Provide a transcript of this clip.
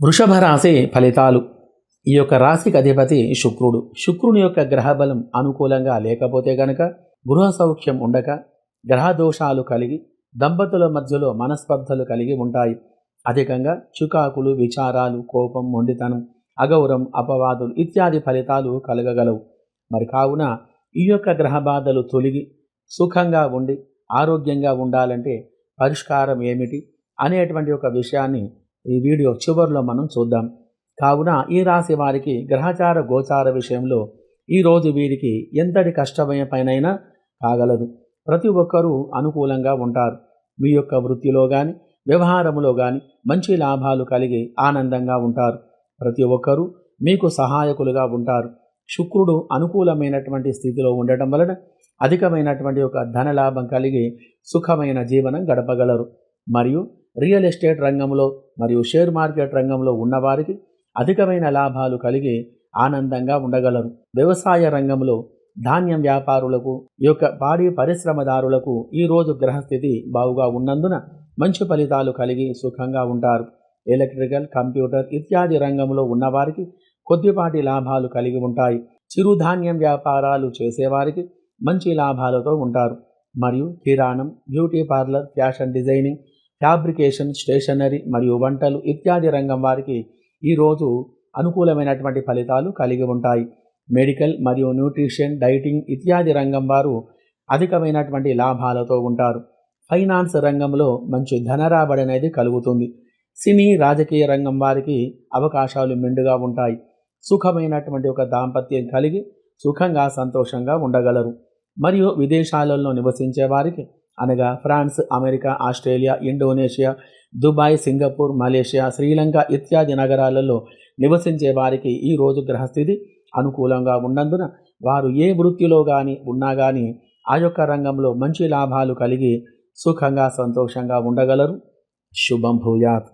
వృషభ రాశి ఫలితాలు. ఈ యొక్క రాశికి అధిపతి శుక్రుడు. శుక్రుని యొక్క గ్రహబలం అనుకూలంగా లేకపోతే గనక గృహ సౌఖ్యం ఉండక గ్రహ దోషాలు కలిగి దంపతుల మధ్యలో మనస్పర్ధలు కలిగి ఉంటాయి. అధికంగా చుకాకులు విచారాలు కోపం మొండితనం అగౌరవం అపవాదులు ఇత్యాది ఫలితాలు కలగగలవు. మరి కావున ఈ యొక్క గ్రహ బాధలు తొలగి సుఖంగా ఉండి ఆరోగ్యంగా ఉండాలంటే పరిష్కారం ఏమిటి అనేటువంటి ఒక విషయాన్ని ఈ వీడియో చివరిలో మనం చూద్దాం. కావున ఈ రాశి వారికి గ్రహచార గోచార విషయంలో ఈరోజు వీరికి ఎంతటి కష్టమైన పైనైనా కాగలదు. ప్రతి ఒక్కరూ అనుకూలంగా ఉంటారు. మీ యొక్క వృత్తిలో కానీ వ్యవహారములో కానీ మంచి లాభాలు కలిగి ఆనందంగా ఉంటారు. ప్రతి ఒక్కరూ మీకు సహాయకులుగా ఉంటారు. శుక్రుడు అనుకూలమైనటువంటి స్థితిలో ఉండటం వలన అధికమైనటువంటి ఒక ధనలాభం కలిగి సుఖమైన జీవనం గడపగలరు. మరియు రియల్ ఎస్టేట్ రంగంలో మరియు షేర్ మార్కెట్ రంగంలో ఉన్నవారికి అధికమైన లాభాలు కలిగి ఆనందంగా ఉండగలరు. వ్యవసాయ రంగంలో ధాన్యం వ్యాపారులకు ఈ యొక్క పాడి పరిశ్రమదారులకు ఈరోజు గ్రహస్థితి బావుగా ఉన్నందున మంచి ఫలితాలు కలిగి సుఖంగా ఉంటారు. ఎలక్ట్రికల్ కంప్యూటర్ ఇత్యాది రంగంలో ఉన్నవారికి కొద్దిపాటి లాభాలు కలిగి ఉంటాయి. చిరుధాన్యం వ్యాపారాలు చేసేవారికి మంచి లాభాలతో ఉంటారు. మరియు కిరాణం beauty parlour fashion designing fabrication stationery మరియు వంటలు ఇత్యాది రంగం వారికి ఈరోజు అనుకూలమైనటువంటి ఫలితాలు కలిగి ఉంటాయి. మెడికల్ మరియు న్యూట్రిషన్ డైటింగ్ ఇత్యాది రంగం వారు అధికమైనటువంటి లాభాలతో ఉంటారు. ఫైనాన్స్ రంగంలో మంచి ధనరాబడి అనేది కలుగుతుంది. సినీ రాజకీయ రంగం వారికి అవకాశాలు మెండుగా ఉంటాయి. సుఖమైనటువంటి ఒక దాంపత్యం కలిగి సుఖంగా సంతోషంగా ఉండగలరు. మరియు విదేశాలలో నివసించే వారికి అనగా France America Australia Indonesia Dubai Singapore Malaysia Sri Lanka ఇత్యాది నగరాలలో నివసించే వారికి ఈ రోజు గ్రహస్థితి అనుకూలంగా ఉన్నందున వారు ఏ వృత్తిలో కానీ ఉన్నా కానీ ఆ యొక్క రంగంలో మంచి లాభాలు కలిగి సుఖంగా సంతోషంగా ఉండగలరు. శుభం భూయాత్.